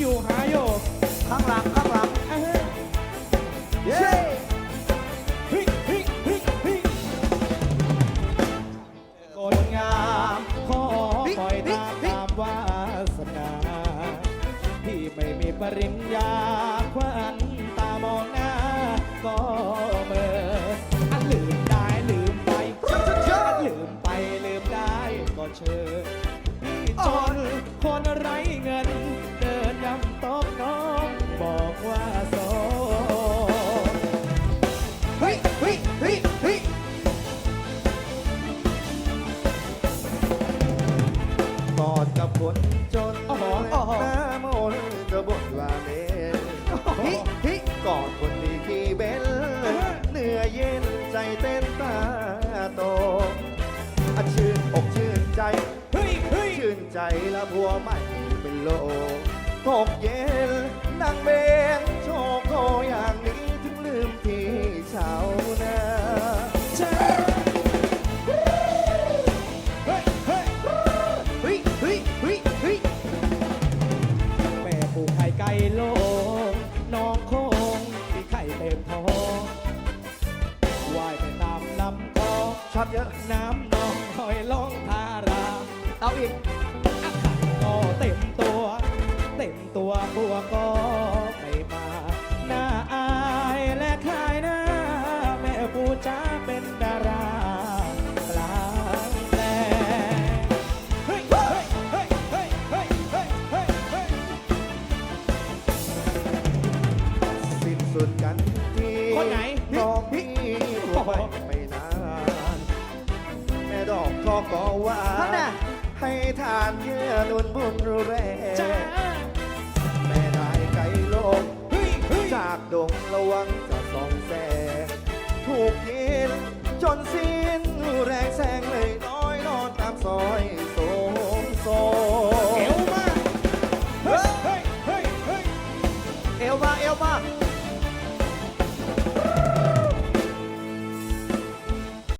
อยู่หาอยู่ข้างหลังข้างหลังเอ้ยเย้เฮ้ยเฮ้ยเฮ้ยเฮ้ยกฎงามขอปล่อยตามตามวาสนาที่ไม่มีปริญญาควันตามองหน้าก็เมื่ออันลืมได้ลืมไปอันลืมไปลืมได้ก็เชิญพี่จนคนไร้เงิน เต้นตาโตอะชื่นอกชื่นใจเฮ้ยเฮ้ยชื่นใจละพัวไม่เป็นโลตกเย็นนั่งเบนโชคโคอย่างนี้ถึงลืมพี่ชาวนาเจ้าเฮ้ยเฮ้ยเฮ้ยเฮ้ยเฮ้ยเฮ้ยแม่ปลูกไข่ไก่โล ลองช็อตเยอะ น้ำนองหอยล่องทาราเอาอีกอาหารก็เต็มตัว เต็มตัวบัวกอ กทอกก็ว่าท่านน่ะ ให้ทานเยื่อนุนบุญแรจ้าแม่นายไก่โลกเฮ้ยเฮ้ยจากดงระวังจะส่องแสงถูกยินจนสิ้นแรงแสงเลยน้อยนอนตามซอยโสมโซเอวมากเฮ้ยเฮ้ยเฮ้ยเฮ้ย เอวมาเอวมา